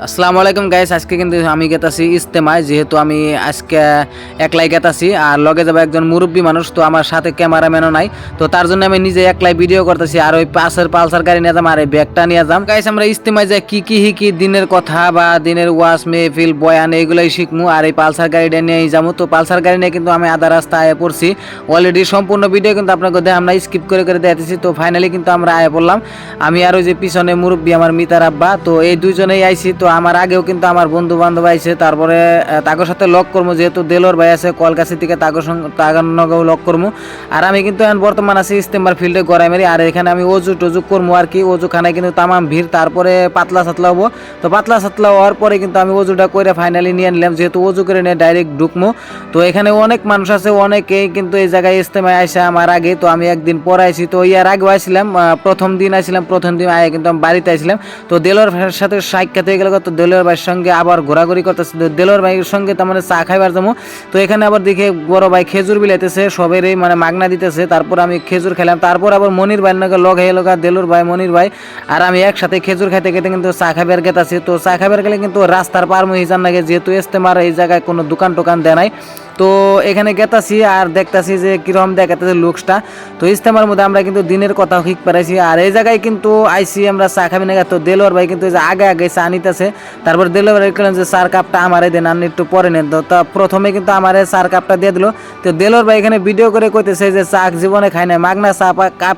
আসসালামু আলাইকুম গাইস, আজকে কিন্তু আমি গেতাছি ইস্তেমায় যেহেতু আমি আজকে একলাই গেতাছি আর লগে যাবে একজন মুরব্বী মানুষ, তো আমার সাথে ক্যামেরাম্যানও নাই। তো তার জন্য আমি নিজে একলাই ভিডিও করতেছি আর ওই পাশের পালসার গাড়ি নিয়ে যাম আর এই ব্যাগটা নিয়ে যাম। গাইস, আমরা ইস্তেমায় যাই, কি কি হিকি দিনের কথা বা দিনের ওয়াশ মেহফিল, বয়ান এগুলোই শিখমু আর এই পালসার গাড়িটা নিয়েই যাব তো পালসার গাড়ি নিয়ে কিন্তু আমি আধা রাস্তা আয়ে পড়ছি। অলরেডি সম্পূর্ণ ভিডিও কিন্তু আপনাকে দেখে আমরা স্কিপ করে করে দেখতেছি তো ফাইনালি কিন্তু আমরা আয়ে পড়লাম। আমি আর ওই যে পিছনে মুরব্বী, আমার মিতার আব্বা, তো এই দুইজনেই আইছি। তো আমার আগেও কিন্তু আমার বন্ধু বান্ধব আইছে তারপরে তাগোর সাথে লক করব যেহেতু দেলোর ভাই আছে কলকাছি থেকে তাগর তাগার নগেও লক করব আর আমি কিন্তু এখন বর্তমান আছি ইস্তেমার ফিল্ডে গড়াই মেরি আর এখানে আমি অজু টজু করব আর কি অজু খানায় কিন্তু তামাম ভিড় তারপরে পাতলা সাতলা হব। তো পাতলা সাতলা হওয়ার পরে কিন্তু আমি অজুটা করে ফাইনালি নিয়ে নিলাম যেহেতু অজু করে নিয়ে ডাইরেক্ট ঢুকমো। তো এখানে অনেক মানুষ আছে অনেকেই কিন্তু এই জায়গায় ইস্তেমায় আইসা আমার আগে তো আমি একদিন পরে আইছি তো ইয়ার আগেও আহ, প্রথম দিন আইছিলাম প্রথম দিন আগে কিন্তু আমি বাড়িতে আইছিলাম। তো দেলোর সাথে সাক্ষাৎ হয়ে গেল তো দেলোয়ার ভাইয়ের সঙ্গে আবার ঘোরাঘুরি করতেছে। দেলোয়ার ভাইয়ের সঙ্গে তার মানে চা খাইবার যাব। তো এখানে আবার দেখে বড় ভাই খেজুর বিলাইতেছে, সবেরই মানে মাগনা দিতেছে। তারপর আমি খেজুর খেলাম। তারপর আবার মনির ভাইয়ের নাকি লগ হয়ে লগা দেলোর ভাই, মনির ভাই আর আমি একসাথে খেজুর খাইতে খেতে কিন্তু চা খাইবার গেতাছি তো চা খাইবার গেলে কিন্তু রাস্তার পার মহিজান লাগে যেহেতু ইস্তেমার এই জায়গায় কোনো দোকান টোকান দেয় নাই। তো এখানে গেতাছি আর দেখতাছি যে কীরকম দেখাতেছে লুকসটা। তো ইস্তেমার মধ্যে আমরা কিন্তু দিনের কথা ঠিক পারাইছি। আর এই জায়গায় কিন্তু আইসি আমরা চা খাবি না তো দেলোয়ার ভাই কিন্তু আগে আগে চা নিতেছে। তারপর দেলোয়ার ভাই বললেন যে চার কাপটা আমারে দেন, আপনি একটু পরে নেন। তো তা প্রথমে কিন্তু আমারে চার কাপটা দিয়ে দিল। তো দেলোয়ার ভাই এখানে ভিডিও করে কইতেছে যে, চা জীবনে খাই না মাগনা চা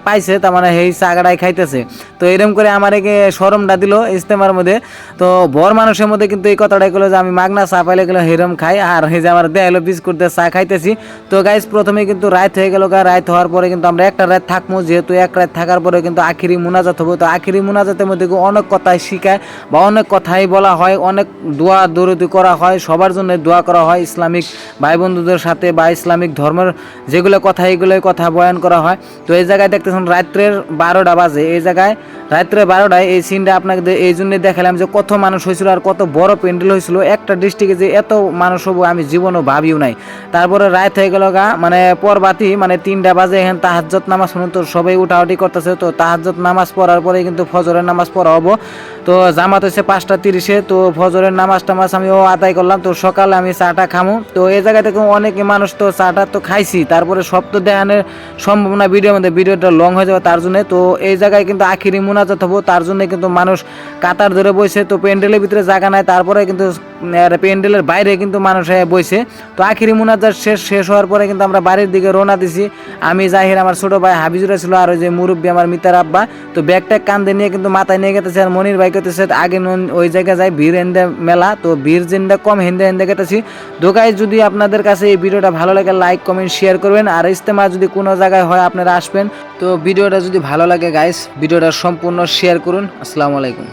পাইছে তার মানে সেই চাগাড়াই খাইতেছে। তো এরম করে আমার সরমটা দিল ইস্তেমার মধ্যে। তো বর মানুষের মধ্যে কিন্তু এই কথাটাই করল যে, আমি মাগনা চা পাইলে গেলে হেরম খাই, আর এই যে আমার দেয়ালো বিস্কুট দিয়ে চা খাইতেছি। তো গাইজ প্রথমে কিন্তু রাত হয়ে গেল রাত হওয়ার পরে কিন্তু আমরা একটা রাত থাকব যেহেতু এক রাত থাকার পরে কিন্তু আখিরি মোনাজাত হব। তো আখিরি মোনাজাতের মধ্যে অনেক কথাই শিখায় বা অনেক কথাই বলা হয়। অনেক দোয়া দরদি করা হয়। সবার জন্য দোয়া করা হয়। ইসলামিক ভাই বন্ধুদের সাথে বা ইসলামিক ধর্মের যেগুলো কথা, এগুলোই কথা বয়ান করা হয়। তো এই জায়গায় দেখতেছেন রাত্রের বারোটা বাজে। এই জায়গায় রাত্রে বারোটায় এই সিনটা আপনাকে এই জন্য দেখালাম যে কত মানুষ হয়েছিল আর কত বড় প্যান্ডেল হয়েছিল। একটা ডিস্ট্রিক্টে যে এত মানুষ হব আমি জীবনও ভাবিও নাই। তারপরে রাত হয়ে গেল গা মানে পরবাতি মানে তিনটা বাজে এখানে তাহাজ্জত নামাজ শুনুন, তো সবাই উঠাউটি করতেছে, তো তাহাজ্জত নামাজ পড়ার পরে কিন্তু ফজরের নামাজ পড়া হব। তো জামাত হচ্ছে পাঁচটা তিরিশে, তো ফজরের নামাজ টামাজ আমি ও আদায় করলাম, তো সকালে আমি চাটা খামু। তো এই জায়গা থেকে অনেক মানুষ তো চাটা তো খাইছি, তারপরে সব তো দেখানোর সম্ভব না ভিডিওর মধ্যে ভিডিওটা লং হয়ে যাবে তার জন্য। তো এই জায়গায় কিন্তু আখিরি মোনাজাত হব, তার জন্য কিন্তু মানুষ কাতার ধরে বসে তো প্যান্ডেলের ভিতরে জায়গা নাই, তারপরে কিন্তু প্যান্ডেলের বাইরে কিন্তু মানুষ বসে তো আখিরি মুনাজাত শেষ শেষ হওয়ার পরে কিন্তু আমরা বাড়ির দিকে রওনা দিছি। আমি জাহির আমার ছোট ভাই হাবিজুরা ছিল আর ওই যে মুরব্বী আমার মিতার আব্বা। তো ব্যাগটা কান্দে নিয়ে কিন্তু মাথায় নিয়ে গেতেছে আর মনির ভাই করতেছে আগে ওই জায়গায় যাই, ভিড় হেন্দে মেলা। তো ভিড় যেনটা কম, হেন্দে হেন্দে গেতেছি। দোকায় যদি আপনাদের কাছে এই ভিডিওটা ভালো লাগে লাইক কমেন্ট শেয়ার করবেন। আর ইস্তেমা যদি কোনো জায়গায় হয়, আপনারা আসবেন। তো ভিডিওটা যদি ভালো লাগে গাইস ভিডিওটা সম্পূর্ণ শেয়ার করুন। আসসালামু আলাইকুম।